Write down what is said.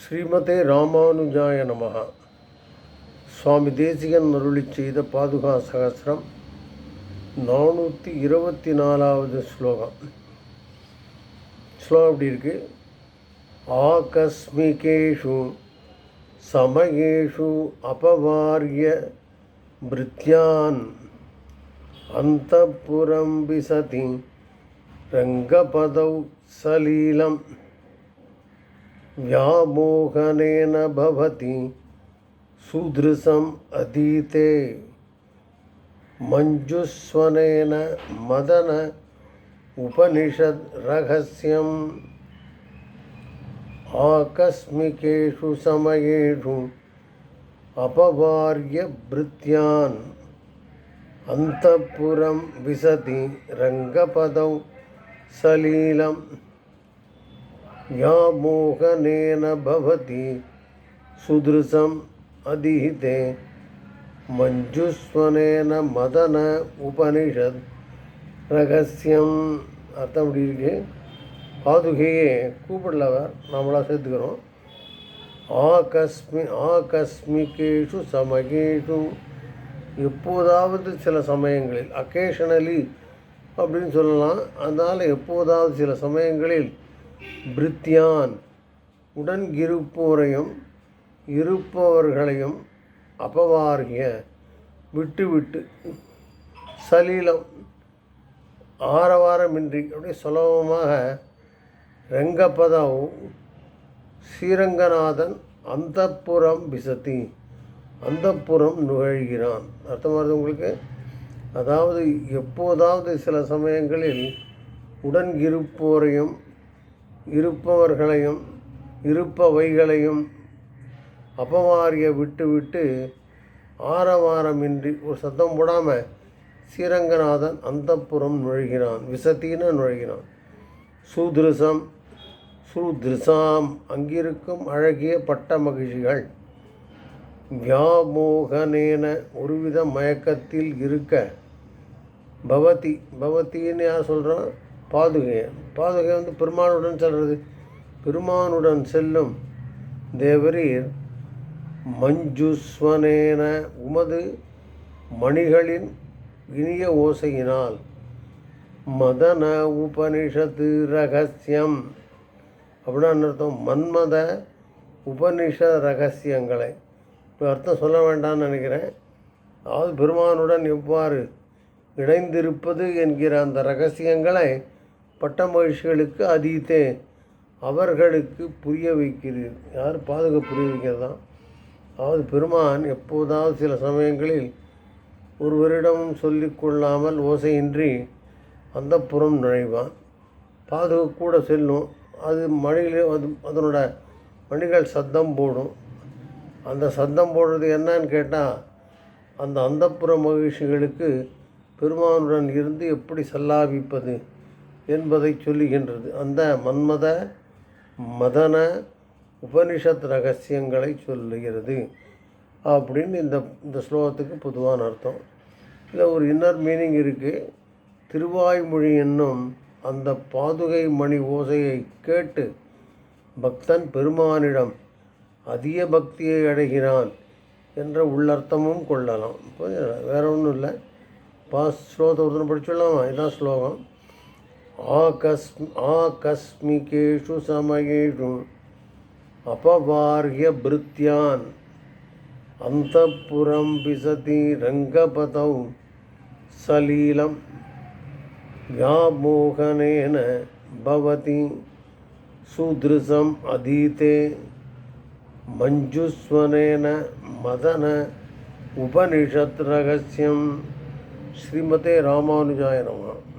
ஸ்ரீமதே ராமானுஜாய நமஹ. சுவாமி தேசிகன் அருளி செய்த பாதுகா சகசிரம் நானூற்றி இருபத்தி நாலாவது ஸ்லோகம். ஸ்லோகம் எப்படி இருக்கு? ஆகஸ்மிகேஷு சமயேஷு அபவாரிய பிருத்யான் அந்தப்புரம் விசதி ரங்கபதௌ சலீலம். व्यामोहनेन भवति सुदृशम् अधीते। मञ्जुस्वनेन मदन उपनिषद्रहस्यम्। आकस्मिकेषु समयेषु अपवार्यभृत्यान् अन्तःपुरं विशति रङ्गपदौ सलीलम्। व्यामोहनेन भवति सुदृशम् अधीते மஞ்சுஸ்வனேன மதன உபனிஷத் ரகசியம் அர்த்தம் அப்படி இருக்கு பாதுகையே கூப்பிடலவர் நம்மளாக சேர்த்துக்கிறோம் ஆகஸ்மி ஆகஸ்மிகேஷு சமகேஷு எப்போதாவது சில சமயங்களில் அக்கேஷனலி அப்படின்னு சொல்லலாம் அதனால் எப்போதாவது சில சமயங்களில் பிரித்தியான் உடன் இருப்போரையும் இருப்பவர்களையும் அபவாரிய விட்டுவிட்டு சலீலம் ஆரவாரமின்றி அப்படியே சுலபமாக ரெங்கப்பதம் ஸ்ரீரங்கநாதன் அந்தப்புறம் அந்த புறம் நுழைகிறான் அர்த்தமாகுது உங்களுக்கு? அதாவது எப்போதாவது சில சமயங்களில் உடன் இருப்போரையும் இருப்பவர்களையும் இருப்பவைகளையும் அபமாரிய விட்டு விட்டு ஆரவாரமின்றி ஒரு சத்தம் போடாமல் ஸ்ரீரங்கநாதன் அந்தப்புறம் நுழைகிறான் விசத்தின்னு நுழைகிறான். சுதிருசம் சுதிருசாம் அங்கிருக்கும் அழகிய பட்ட மகிழ்ச்சிகள். வியாமோகனேன ஒருவித மயக்கத்தில் இருக்க பவதி பவத்தின்னு யார் சொல்கிறான் பாதுகை பாதுகை வந்து பெருமானுடன் செல்வது பெருமானுடன் செல்லும் தேவரீர் மஞ்சுஸ்வனேன உமது மணிகளின் இனிய ஓசையினால். மதன உபனிஷத்து ரகசியம். அப்படின்னு அர்த்தம்? மன்மத உபனிஷ ரகசியங்களை. இப்போ அர்த்தம் சொல்ல வேண்டாம்னு நினைக்கிறேன். அதாவது பெருமானுடன் எவ்வாறு இணைந்திருப்பது என்கிற அந்த ரகசியங்களை பட்ட மகிழ்ச்சிகளுக்கு அதீத்தே அவர்களுக்கு புரிய வைக்கிறீர் யார் பாதுகா புரிய வைக்கிறதா? அதாவது பெருமான் எப்போதாவது சில சமயங்களில் ஒருவரிடமும் சொல்லிக்கொள்ளாமல் ஓசையின்றி அந்த புறம் நுழைவான். பாதுகா கூட செல்லும். அது மணிகளே அது அதனோட மணிகள் சத்தம் போடும். அந்த சத்தம் போடுறது என்னன்னு கேட்டால் அந்த அந்தப்புற மகிழ்ச்சிகளுக்கு பெருமானுடன் இருந்து எப்படி சல்லாபிப்பது? என்பதை சொல்லுகின்றது. அந்த மன்மத மதன உபனிஷத் ரகசியங்களை சொல்லுகிறது. அப்படின்னு இந்த இந்த ஸ்லோகத்துக்கு பொதுவான அர்த்தம். இதில் ஒரு இன்னர் மீனிங் இருக்குது திருவாய்மொழி என்னும் அந்த பாதுகை மணி ஓசையை கேட்டு பக்தன் பெருமானிடம் அதிக பக்தியை அடைகிறான் என்ற உள்ளர்த்தமும் கொள்ளலாம். வேற ஒன்றும் இல்லை. பாஸ் ஸ்லோகத்தை ஒருத்தனை படிச்சுடலாமா இதான் ஸ்லோகம். आकस्म, आकस्मिकेषु समयेषु अपवार्यभृत्यान् अन्तःपुरं विशति रङ्गपतौ सलीलं व्यामोहनेन भवति सुदृशम् अधीते मञ्जुस्वनेन मदन उपनिषत् रहस्यं श्रीमते रामानुजाय नमः।